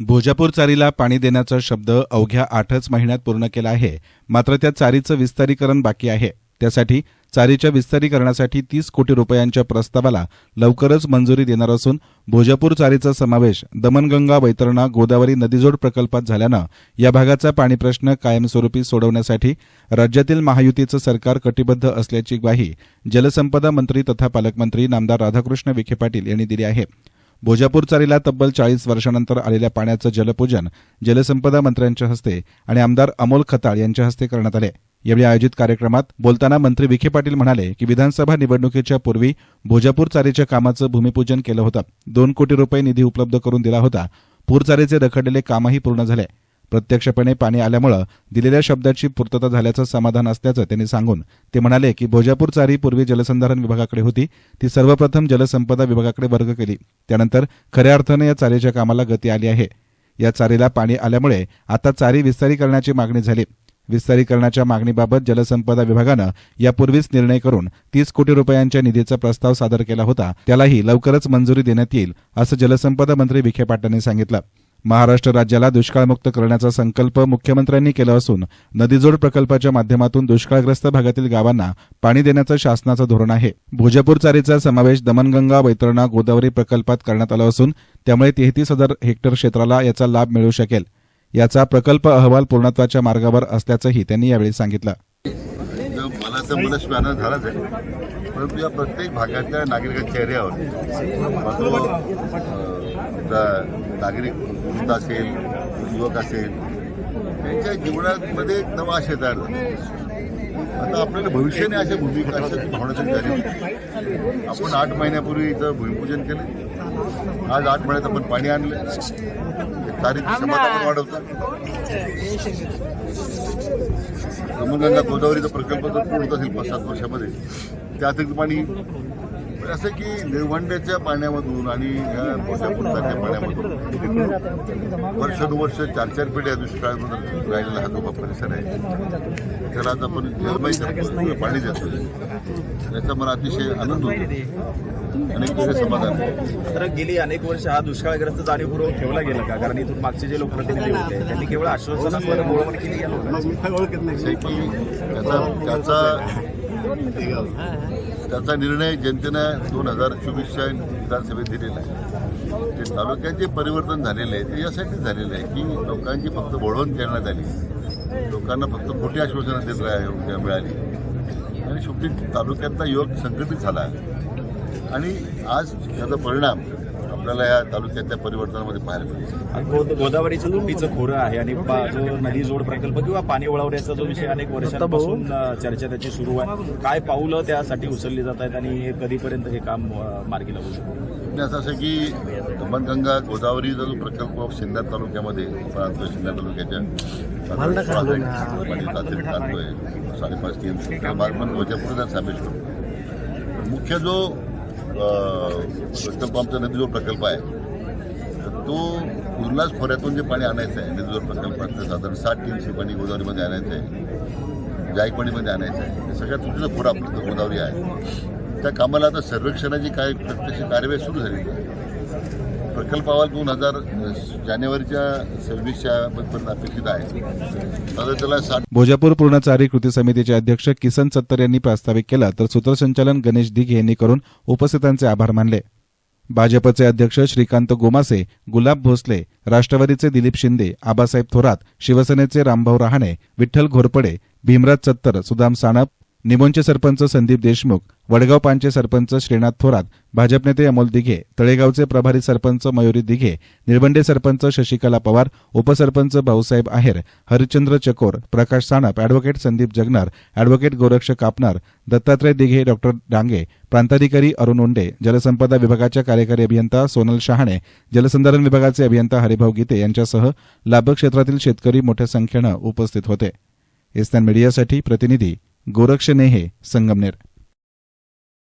भोजापूर चारीला पाणी देण्याचा शब्द अवघ्या आठच महिन्यात पूर्ण केला आहे. मात्र त्या चारीचं विस्तारीकरण बाकी आहे. त्यासाठी चारीच्या विस्तारीकरणासाठी तीस कोटी रुपयांच्या प्रस्तावाला लवकरच मंजुरी देणार असून भोजापूर चारीचा समावेश दमनगंगा वैतरणा गोदावरी नदीजोड प्रकल्पात झाल्यानं या भागाचा पाणी प्रश्न कायमस्वरूपी सोडवण्यासाठी राज्यातील महायुतीचं सरकार कटिबद्ध असल्याची ग्वाही जलसंपदा मंत्री तथा पालकमंत्री नामदार राधाकृष्ण विखे पाटील यांनी दिली आहे. भोजापूर चारीला तब्बल चाळीस वर्षानंतर आलेल्या पाण्याचं जलपूजन जलसंपदा मंत्र्यांच्या हस्ते आणि आमदार अमोल खताळ यांच्या हस्ते करण्यात आले. यावेळी आयोजित कार्यक्रमात बोलताना मंत्री विखे पाटील म्हणाले की विधानसभा निवडणुकीच्या पूर्वी भोजापूर चारीच्या कामाचं भूमिपूजन केलं होतं. दोन कोटी रुपये निधी उपलब्ध करून दिला होता. पूरचारीचे रखडलेले कामही पूर्ण झाले. प्रत्यक्षपणे पाणी आल्यामुळं दिलेल्या शब्दाची पूर्तता झाल्याचं समाधान असल्याचं त्यांनी सांगून ते म्हणाले की भोजापूर चारी पूर्वी जलसंधारण विभागाकडे होती. ती सर्वप्रथम जलसंपदा विभागाकडे वर्ग केली. त्यानंतर खऱ्या अर्थानं या चारीच्या कामाला गती आली आहे. या चारीला पाणी आल्यामुळे आता चारी विस्तारीकरणाची मागणी झाली. विस्तारीकरणाच्या मागणीबाबत जलसंपदा विभागानं यापूर्वीच निर्णय करून तीस कोटी रुपयांच्या निधीचा प्रस्ताव सादर केला होता. त्यालाही लवकरच मंजुरी देण्यात येईल असं जलसंपदा मंत्री विखे पाटलांनी सांगितलं. महाराष्ट्र राज्याला दुष्काळमुक्त करण्याचा संकल्प मुख्यमंत्र्यांनी केला असून नदीजोड प्रकल्पाच्या माध्यमातून दुष्काळग्रस्त भागातील गावांना पाणी देण्याचं शासनाचं धोरण आहे. भोजापूर चारीचा समावेश दमनगंगा वैतरणा गोदावरी प्रकल्पात करण्यात आला असून त्यामुळे तेहतीस हजार हेक्टर क्षेत्राला याचा लाभ मिळू शकेल. याचा प्रकल्प अहवाल पूर्णत्वाच्या मार्गावर असल्याचंही त्यांनी यावेळी सांगितलं. मला तर झालाच आहे. परंतु या प्रत्येक भागातल्या नागरिकांच्या चेहऱ्यावर नागरिक वृद्ध असेल युवक असेल त्यांच्या जीवनामध्ये एक नवा आशय तयार आता आपल्याला भविष्याने अशा भूमिका अशा झाली होती. आपण आठ महिन्यापूर्वी इथं भूमिपूजन केलं. आज आठ महिन्यात आपण पाणी आणलं. तारीख पण वाढवतात दमनगंगा गोदावरीचा प्रकल्प जर पूर्ण होत असेल पाच सात वर्षामध्ये त्या अतिरिक्त पाणी असं की निळवंड्याच्या पाण्यामधून आणि ह्या मोठ्या पुरताच्या पाण्यामधून. वर्षानुवर्ष चार चार पिढ्या दुष्काळामधून राहिलेला हा जो परिसर आहे त्याला आज आपण जलमय करतो पाणी देतो. याचा मला अतिशय आनंद होतो. अनेक वेगळे समाधान आहे. तर गेली अनेक वर्ष हा दुष्काळग्रस्त जाणीवपूर्वक ठेवला गेला का? कारण इथून मागचे जे लोकप्रतिनिधी होते त्यांनी केवळ आश्वासनांवर बोलवण केली त्याचा त्याचा त्याचा निर्णय जनतेनं दोन हजार चोवीसच्या विधानसभेत दिलेला आहे. ते तालुक्यात जे परिवर्तन झालेलं आहे ते यासाठी झालेलं आहे की लोकांची फक्त वळवण करण्यात आली लोकांना फक्त खोटी आश्वासनं देत राह- मिळाली. आणि शेवटी तालुक्यातला युवक संघटित झाला. आणि आज त्याचा परिणाम आपल्याला या तालुक्यातल्या परिवर्तनामध्ये पाहायला मिळतो गो- गोदावरीचं तुंबीचं खोरं आहे आणि पा- जो नदी जोड प्रकल्प किंवा पाणी वळवण्याचा जो विषय अनेक वर्षांपासून अ, चर्चा त्याची सुरू आहे. काय पावलं त्यासाठी उचलली जात आहेत आणि हे कधीपर्यंत हे काम अ, मार्गी लागू शकतं? आणि असं असं की दमणगंगा गोदावरीचा जो प्रकल्प सिन्नर तालुक्यामध्ये सिन्नर तालुक्याच्या साधारण सोळा पाणी साडेपाच तीन मार्ग पण मुख्य जो प्रकल्प आमचा नदीजोड प्रकल्प आहे. तर तो पूर्णाच खोऱ्यातून जे पाणी आणायचं आहे नदीजोड प्रकल्पात साधारण साठ टीमसी पाणी गोदावरीमध्ये आणायचं आहे. जायकवाडीमध्ये आणायचं आहे. हे सगळ्यात चुकीचं खोरं आपलं गोदावरी आहे. त्या कामाला आता सर्वेक्षणाची काय प्रत्यक्ष कार्यवाही सुरू झालेली आहे. प्रकल्प अहवाल दोन हजार जानेवारीच्या सव्वीसच्या अपेक्षित आहे. भोजापूर पूर्णचारी कृती समितीचे अध्यक्ष किसन सत्तर यांनी प्रास्ताविक केलं तर सूत्रसंचालन गणेश दिघे यांनी करून उपस्थितांचे आभार मानले. भाजपचे अध्यक्ष श्रीकांत गोमासे गुलाब भोसले राष्ट्रवादीचे दिलीप शिंदे आबासाहेब थोरात शिवसेनेचे रामभाऊ रहाणे विठ्ठल घोरपडे भीमराज चत्तर सुदाम साणप निमोंचे सरपंच संदीप देशमुख वडगाव पानचे सरपंच श्रीनाथ थोरात भाजप नेते अमोल दिघे तळेगावचे प्रभारी सरपंच मयुरी दिघे निळवंडे सरपंच शशिकला पवार उपसरपंच Bhausaheb Aher Harishchandra Chakor Prakash Sanap advocate Sandeep Jagnar advocate Goraksh Kapnar Dattatray Dighe doctor Dange प्रांताधिकारी अरुण उंडे जलसंपदा विभागाच्या कार्यकारी अभियंता सोनल शहाणे जलसंधारण विभागाचे अभियंता हरिभाऊ गीते यांच्यासह लाभक्षेत्रातील शेतकरी मोठ्या संख्येनं उपस्थित होते. एस्तान मीडियासाठी प्रतिनिधी गोरक्ष नेहे संगमनेर